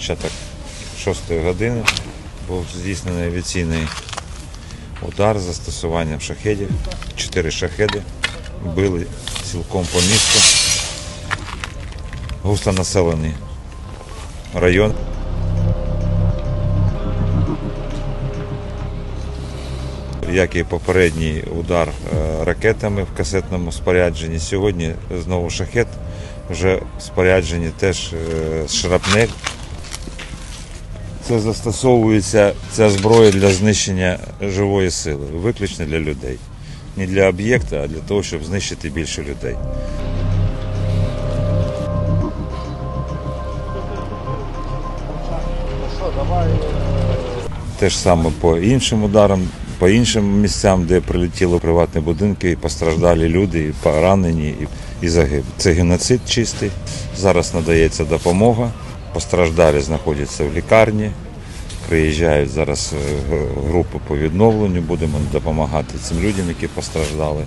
початок 6 години був здійснений авіаційний удар з застосуванням шахедів. Чотири шахеди били цілком по місту. Густонаселений район. Як і попередній удар е, ракетами в касетному спорядженні. Сьогодні знову шахет вже в спорядженні теж е, шрапнель. Це застосовується ця зброя для знищення живої сили, виключно для людей. Не для об'єкта, а для того, щоб знищити більше людей. Те ж саме по іншим ударам, по іншим місцям, де прилетіли приватні будинки, і постраждалі люди, і поранені, і, загиблі. Це геноцид чистий. Зараз надається допомога. Постраждалі знаходяться в лікарні. Приїжджають зараз е, групи по відновленню. Будемо допомагати цим людям, які постраждали.